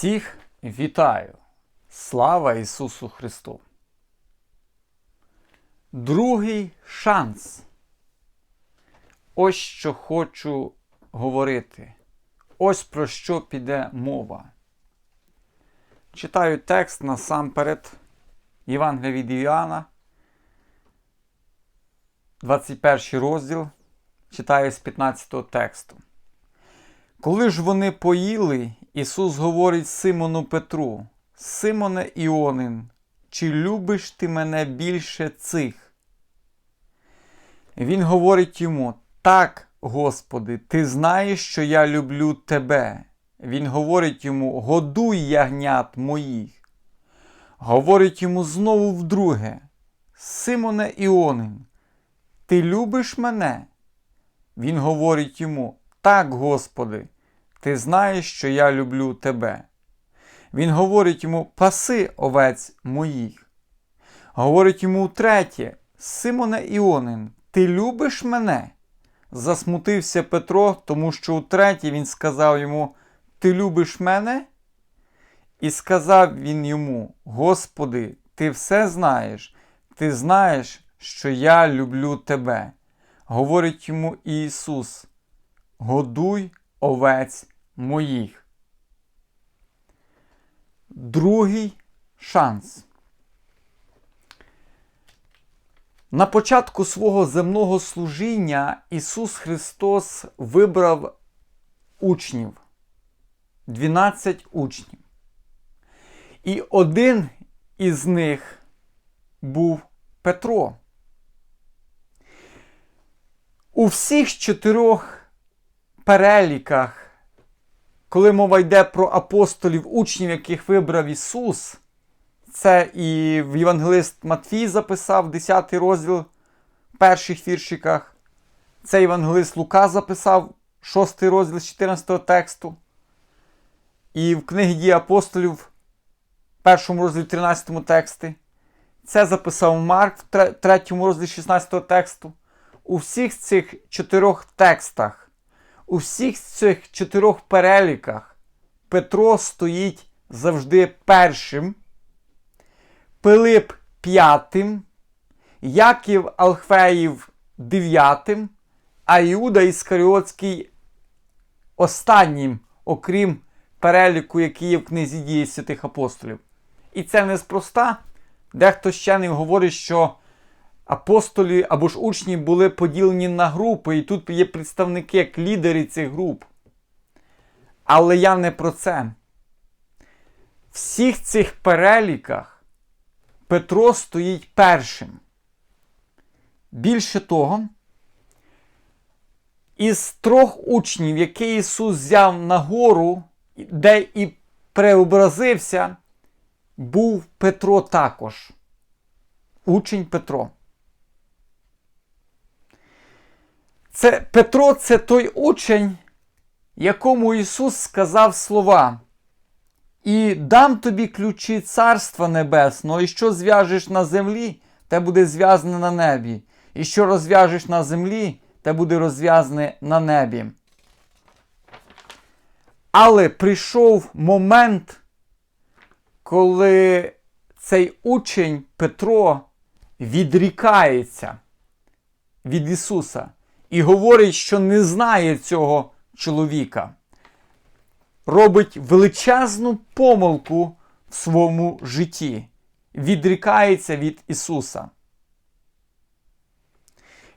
Всіх вітаю! Слава Ісусу Христу! Другий шанс. Ось що хочу говорити. Ось про що піде мова. Читаю текст насамперед Євангелія від Іоанна, 21 розділ, читаю з 15 тексту. Коли ж вони поїли, Ісус говорить Симону Петру: Симоне Іонин, чи любиш ти мене більше цих? Він говорить йому: Так, Господи, ти знаєш, що я люблю тебе. Він говорить йому: Годуй ягнят моїх. Говорить йому знову вдруге: Симоне Іонин, ти любиш мене? Він говорить йому: Так, Господи, ти знаєш, що я люблю тебе. Він говорить йому: Паси овець моїх. Говорить йому втретє: Симоне Іонин, ти любиш мене? Засмутився Петро, тому що утретє він сказав йому: Ти любиш мене? І сказав він йому: Господи, ти все знаєш, ти знаєш, що я люблю тебе. Говорить йому Ісус: Годуй овець моїх. Другий шанс. На початку свого земного служіння Ісус Христос вибрав учнів, 12 учнів. І один із них був Петро. У всіх чотирьох переліках, коли мова йде про апостолів, учнів, яких вибрав Ісус, це і в Євангелист Матфій записав 10 розділ в перших віршиках. Це Євангелист Лука записав 6 розділ з 14 тексту. І в книгі дії апостолів в першому розділі 13 тексті. Це записав Марк в 3 розділі 16 тексту. У всіх цих чотирьох текстах, у всіх цих чотирьох переліках Петро стоїть завжди першим. Пилип п'ятим, Яків Алхфеїв дев'ятим, а Іуда Іскаріотський останнім, окрім переліку, який є в книзі дії святих апостолів. І це неспроста. Дехто ще не говорить, що апостолі або ж учні були поділені на групи, і тут є представники як лідери цих груп. Але я не про це. Всіх цих переліках. Петро стоїть першим. Більше того, із трьох учнів, які Ісус взяв на гору, де і преобразився, був Петро також. Учень Петро. Це Петро це той учень, якому Ісус сказав слова. І дам тобі ключі Царства Небесного, і що зв'яжеш на землі, те буде зв'язане на небі. І що розв'яжеш на землі, те буде розв'язане на небі. Але прийшов момент, коли цей учень Петро відрікається від Ісуса і говорить, що не знає цього чоловіка робить величезну помилку в своєму житті, відрікається від Ісуса.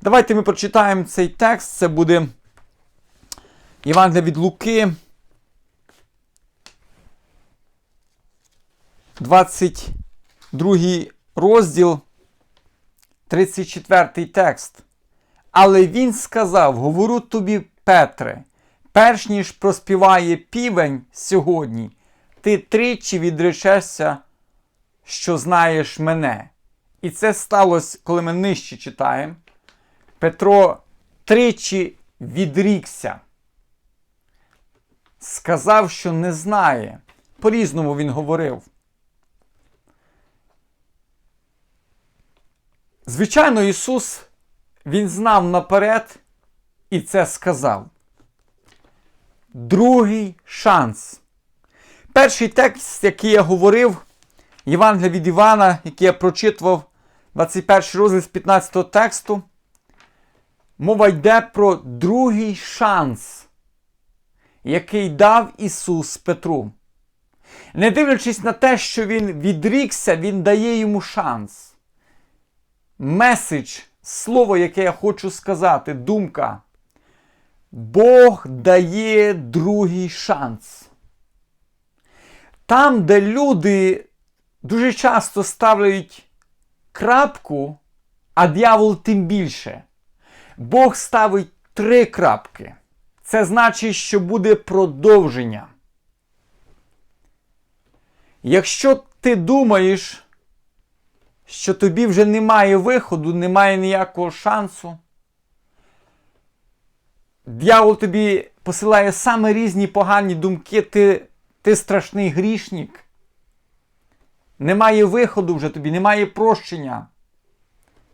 Давайте ми прочитаємо цей текст. Це буде Євангелія від Луки. 22 розділ, 34 текст. Але він сказав: Говорю тобі, Петре, перш ніж проспіває півень сьогодні, ти тричі відречешся, що знаєш мене. І це сталося, коли ми нижче читаємо. Петро тричі відрікся. Сказав, що не знає. По-різному він говорив. Звичайно, Ісус Він знав наперед і це сказав другий шанс. Перший текст, який я говорив, Євангелія від Івана, який я прочитував, 21 розділ з 15 тексту, мова йде про другий шанс, який дав Ісус Петру. Не дивлячись на те, що Він відрікся, Він дає йому шанс. Меседж, слово, яке я хочу сказати, думка. Бог дає другий шанс. Там, де люди дуже часто ставляють крапку, а дьявол тим більше. Бог ставить три крапки. Це значить, що буде продовження. Якщо ти думаєш, що тобі вже немає виходу, немає ніякого шансу, дьявол тобі посилає саме різні погані думки, ти, ти страшний грішник. Немає виходу вже тобі, немає прощення.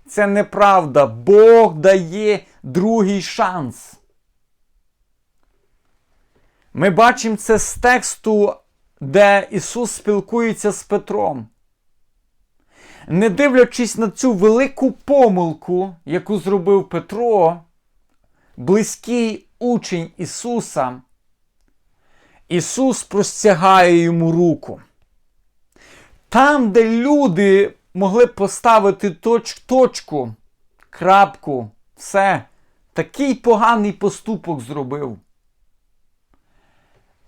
Це неправда. Бог дає другий шанс. Ми бачимо це з тексту, де Ісус спілкується з Петром. Не дивлячись на цю велику помилку, яку зробив Петро, близький учень Ісуса, Ісус простягає йому руку. Там, де люди могли поставити точ, точку, крапку, все, такий поганий поступок зробив.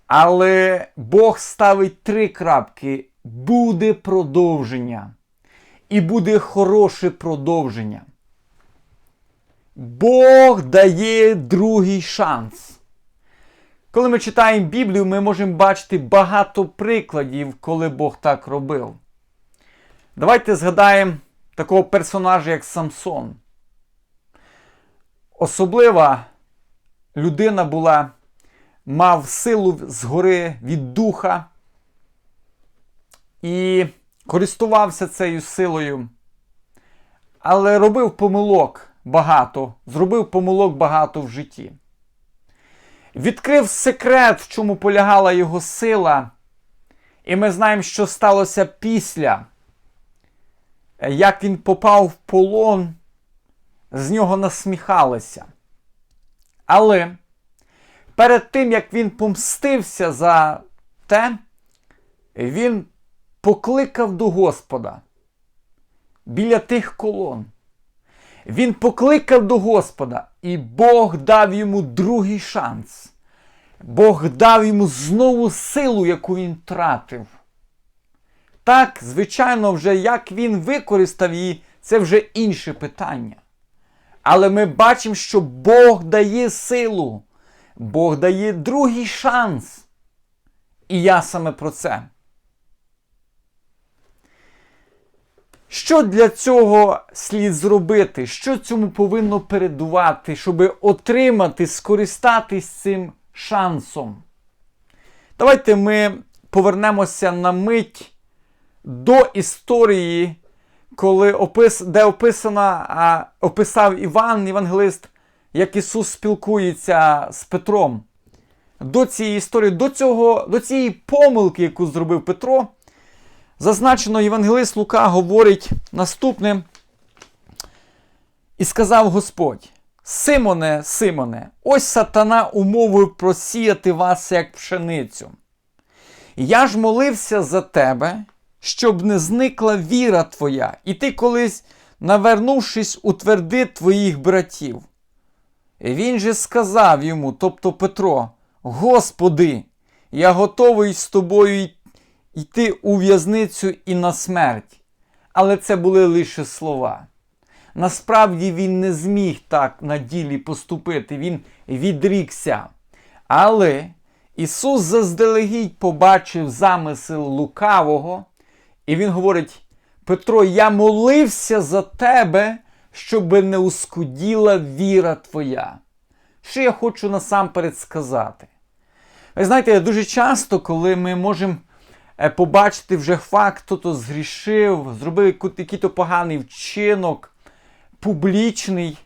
Але Бог ставить три крапки, буде продовження. І буде хороше продовження. Бог дає другий шанс. Коли ми читаємо Біблію, ми можемо бачити багато прикладів, коли Бог так робив. Давайте згадаємо такого персонажа, як Самсон. Особлива людина була, мав силу згори від духа і користувався цією силою, але робив помилок багато, зробив помилок багато в житті. Відкрив секрет, в чому полягала його сила, і ми знаємо, що сталося після, як він попав в полон, з нього насміхалися. Але перед тим, як він помстився за те, він покликав до Господа біля тих колон. Він покликав до Господа, і Бог дав йому другий шанс. Бог дав йому знову силу, яку він тратив. Так, звичайно, вже як він використав її, це вже інше питання. Але ми бачимо, що Бог дає силу, Бог дає другий шанс. І я саме про це. Що для цього слід зробити? Що цьому повинно передувати, щоб отримати, скористатись цим шансом? Давайте ми повернемося на мить до історії, коли опис, де описана, а, описав Іван, Євангелист, як Ісус спілкується з Петром. До цієї історії, до, цього, до цієї помилки, яку зробив Петро. Зазначено, Євангелист Лука говорить наступне. І сказав Господь: Симоне, Симоне, ось сатана умовив просіяти вас як пшеницю. Я ж молився за тебе, щоб не зникла віра твоя, і ти колись, навернувшись, утверди твоїх братів. Він же сказав йому, тобто Петро, Господи, я готовий з тобою йти йти у в'язницю і на смерть. Але це були лише слова. Насправді він не зміг так на ділі поступити, він відрікся. Але Ісус заздалегідь побачив замисел лукавого, і Він говорить: Петро, я молився за тебе, щоб не ускуділа віра твоя. Що я хочу насамперед сказати? Ви знаєте, дуже часто, коли ми можемо побачити вже факт, хто то згрішив, зробив який-то поганий вчинок, публічний.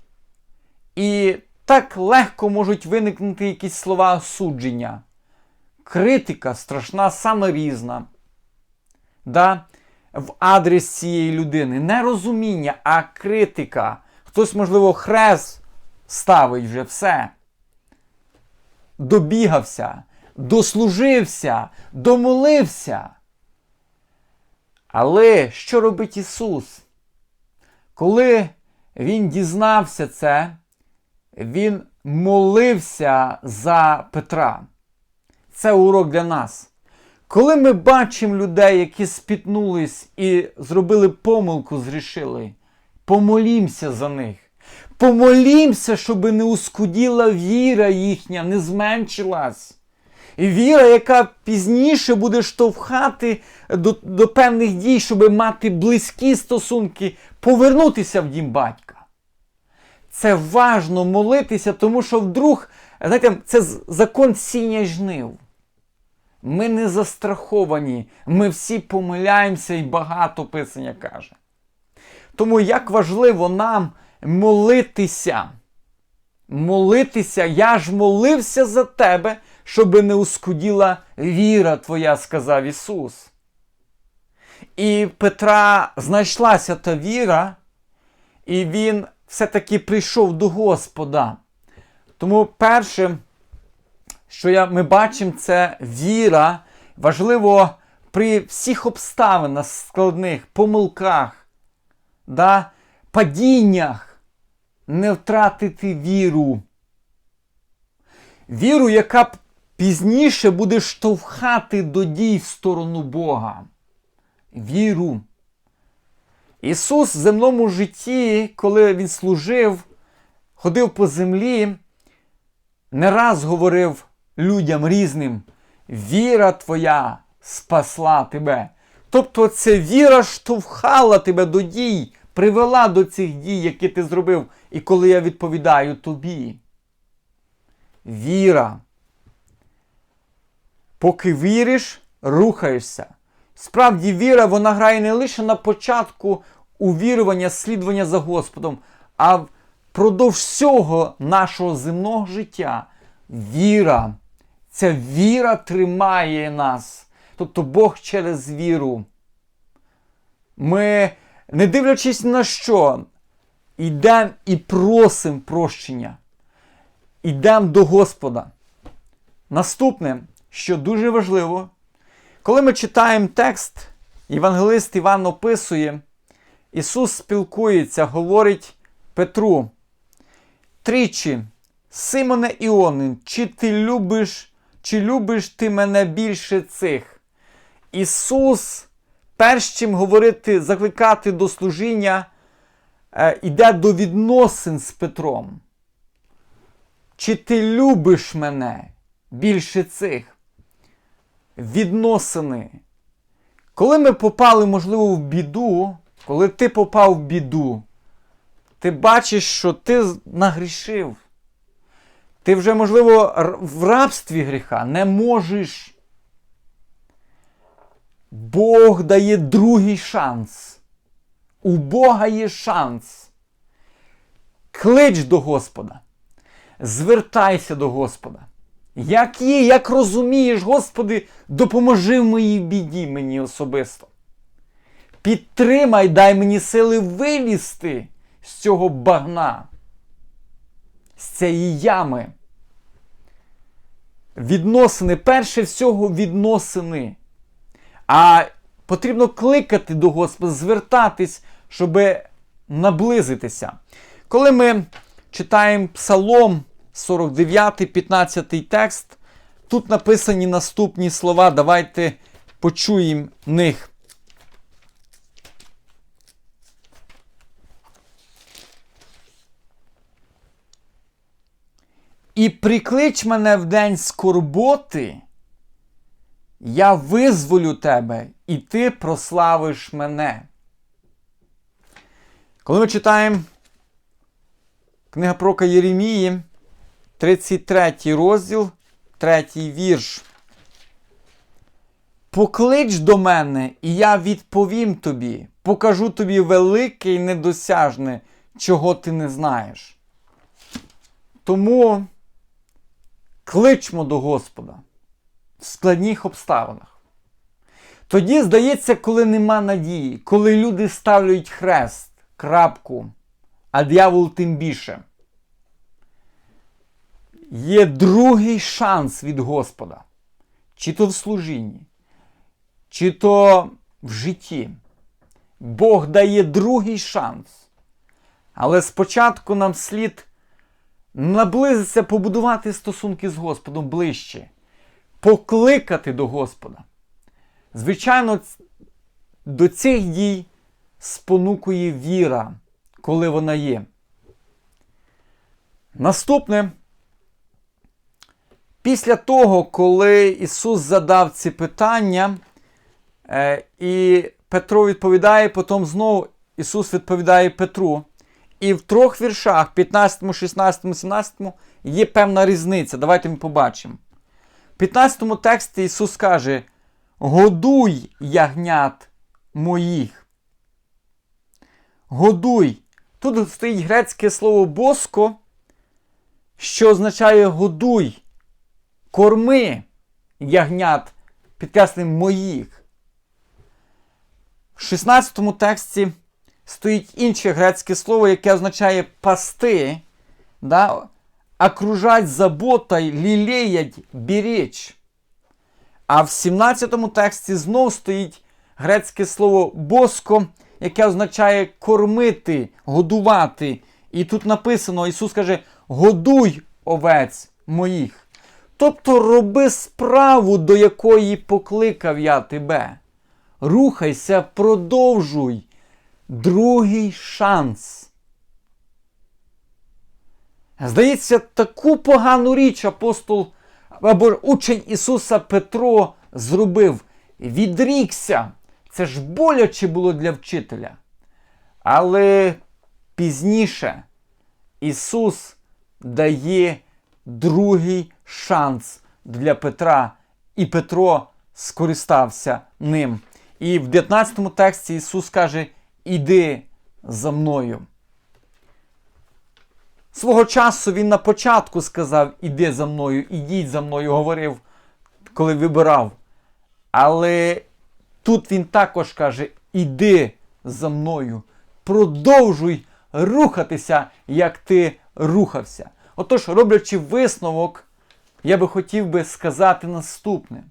І так легко можуть виникнути якісь слова осудження. критика страшна, саме різна. Да? В адрес цієї людини. Не розуміння, а критика. Хтось, можливо, хрест ставить вже все. Добігався, дослужився, домолився. Але що робить Ісус? Коли Він дізнався це, Він молився за Петра. Це урок для нас. Коли ми бачимо людей, які спітнулись і зробили помилку, зрішили, помолімося за них. Помолімося, щоб не ускуділа віра їхня, не зменшилась. Віра, яка пізніше буде штовхати до, до певних дій, щоб мати близькі стосунки, повернутися в дім батька. Це важно молитися, тому що вдруг, знаєте, це закон сіння жнив. Ми не застраховані, ми всі помиляємося і багато писання каже. Тому як важливо нам молитися. Молитися, я ж молився за тебе, щоби не ускуділа віра твоя, сказав Ісус. І Петра знайшлася та віра, і він все-таки прийшов до Господа. Тому перше, що я, ми бачимо, це віра. Важливо при всіх обставинах складних, помилках, да, падіннях не втратити віру. Віру, яка пізніше буде штовхати до дій в сторону Бога. Віру. Ісус в земному житті, коли Він служив, ходив по землі, не раз говорив людям різним: віра твоя спасла тебе. Тобто це віра штовхала тебе до дій, привела до цих дій, які ти зробив, і коли я відповідаю тобі. Віра. Поки віриш, рухаєшся. Справді, віра вона грає не лише на початку увірування, слідування за Господом, а впродовж всього нашого земного життя. Віра. Ця віра тримає нас. Тобто Бог через віру. Ми, не дивлячись на що, йдемо і просимо прощення. Йдемо до Господа. Наступне, що дуже важливо, коли ми читаємо текст, Євангелист Іван описує, Ісус спілкується, говорить Петру. Тричі, Симоне Іонин, чи ти любиш, чи любиш ти мене більше цих? Ісус, перш чим говорити, закликати до служіння, е, йде до відносин з Петром. Чи ти любиш мене більше цих? Відносини. Коли ми попали, можливо, в біду, коли ти попав в біду, ти бачиш, що ти нагрішив. Ти вже, можливо, в рабстві гріха не можеш. Бог дає другий шанс. У Бога є шанс. Клич до Господа. Звертайся до Господа. Як є, як розумієш, Господи, допоможи в моїй біді мені особисто. Підтримай, дай мені сили вилізти з цього багна, з цієї ями. Відносини, перше всього відносини. А потрібно кликати до Господа, звертатись, щоб наблизитися. Коли ми читаємо Псалом 49, 15 текст, тут написані наступні слова. Давайте почуємо них. І приклич мене в день скорботи, я визволю тебе, і ти прославиш мене. Коли ми читаємо книга Прока Єремії, 33 розділ, 3 вірш. Поклич до мене, і я відповім тобі, покажу тобі велике і недосяжне, чого ти не знаєш. Тому кличмо до Господа. в складних обставинах. Тоді, здається, коли нема надії, коли люди ставлять хрест, крапку, а диявол тим більше. Є другий шанс від Господа, чи то в служінні, чи то в житті. Бог дає другий шанс. Але спочатку нам слід наблизитися, побудувати стосунки з Господом ближче, покликати до Господа. Звичайно, до цих дій спонукує віра, коли вона є. Наступне, після того, коли Ісус задав ці питання, е, і Петро відповідає, потім знову Ісус відповідає Петру. І в трьох віршах, 15, 16, 17, є певна різниця. Давайте ми побачимо. В 15 тексті Ісус каже: Годуй ягнят моїх. Годуй. Тут стоїть грецьке слово боско, що означає годуй, корми ягнят, підкреслюємо моїх. В 16 тексті стоїть інше грецьке слово, яке означає пасти, да? окружать заботой, лілеять, беречь. А в 17 тексті знов стоїть грецьке слово боско, яке означає кормити, годувати. І тут написано, Ісус каже, годуй овець моїх. Тобто роби справу, до якої покликав я тебе. Рухайся, продовжуй. Другий шанс. Здається, таку погану річ апостол або учень Ісуса Петро зробив. Відрікся. Це ж боляче було для вчителя. Але пізніше Ісус дає другий шанс для Петра, і Петро скористався ним. І в 19 тексті Ісус каже: Іди за мною. Свого часу Він на початку сказав: Іди за мною, ідіть за мною, говорив, коли вибирав. Але тут він також каже: Іди за мною, продовжуй рухатися, як ти рухався. Отож, роблячи висновок, я би хотів би сказати наступне: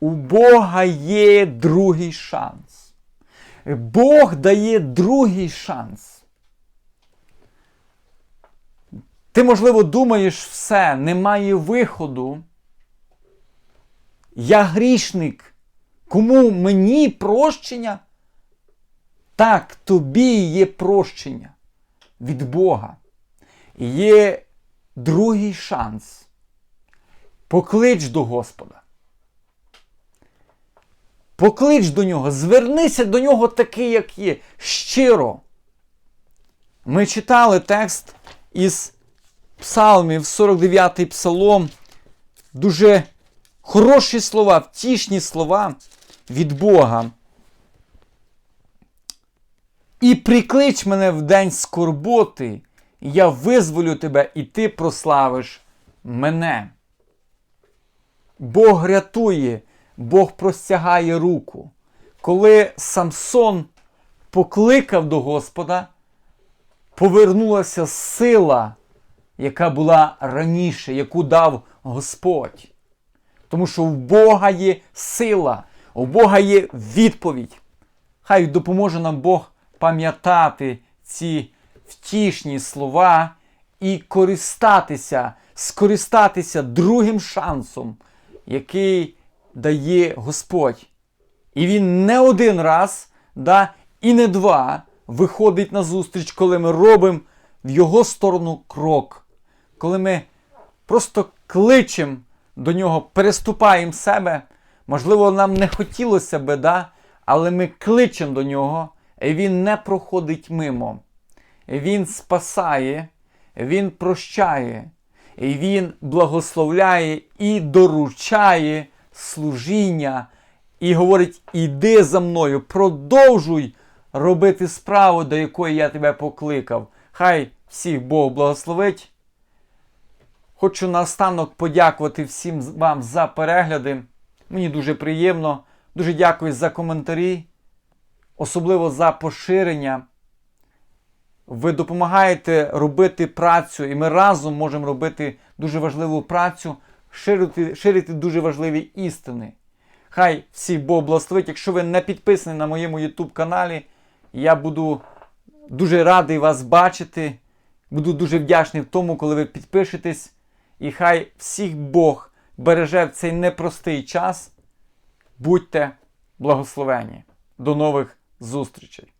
у Бога є другий шанс. Бог дає другий шанс. Ти, можливо, думаєш, все, немає виходу. Я грішник. Кому мені прощення? Так, тобі є прощення від Бога. Є другий шанс. Поклич до Господа. Поклич до нього, звернися до нього такий, як є, щиро. Ми читали текст із Псалмів, 49-й псалом. Дуже хороші слова, втішні слова від Бога. І приклич мене в день скорботи, я визволю тебе, і ти прославиш мене. Бог рятує, Бог простягає руку. Коли Самсон покликав до Господа, повернулася сила, яка була раніше, яку дав Господь. Тому що в Бога є сила, у Бога є відповідь. Хай допоможе нам Бог пам'ятати ці втішні слова і користатися, скористатися другим шансом, який дає Господь. І він не один раз, да, і не два виходить на зустріч, коли ми робимо в його сторону крок, коли ми просто кличемо до нього, переступаємо себе. Можливо, нам не хотілося би, да? але ми кличемо до нього, і він не проходить мимо. Він спасає, Він прощає, і Він благословляє і доручає служіння, і говорить: іди за мною, продовжуй робити справу, до якої я тебе покликав. Хай всіх Бог благословить. Хочу наостанок подякувати всім вам за перегляди. Мені дуже приємно. Дуже дякую за коментарі, особливо за поширення. Ви допомагаєте робити працю, і ми разом можемо робити дуже важливу працю, ширити, ширити дуже важливі істини. Хай всіх Бог благословить. Якщо ви не підписані на моєму YouTube каналі, я буду дуже радий вас бачити. Буду дуже вдячний в тому, коли ви підпишетесь. І хай всіх Бог береже в цей непростий час. Будьте благословені. До нових зустрічей!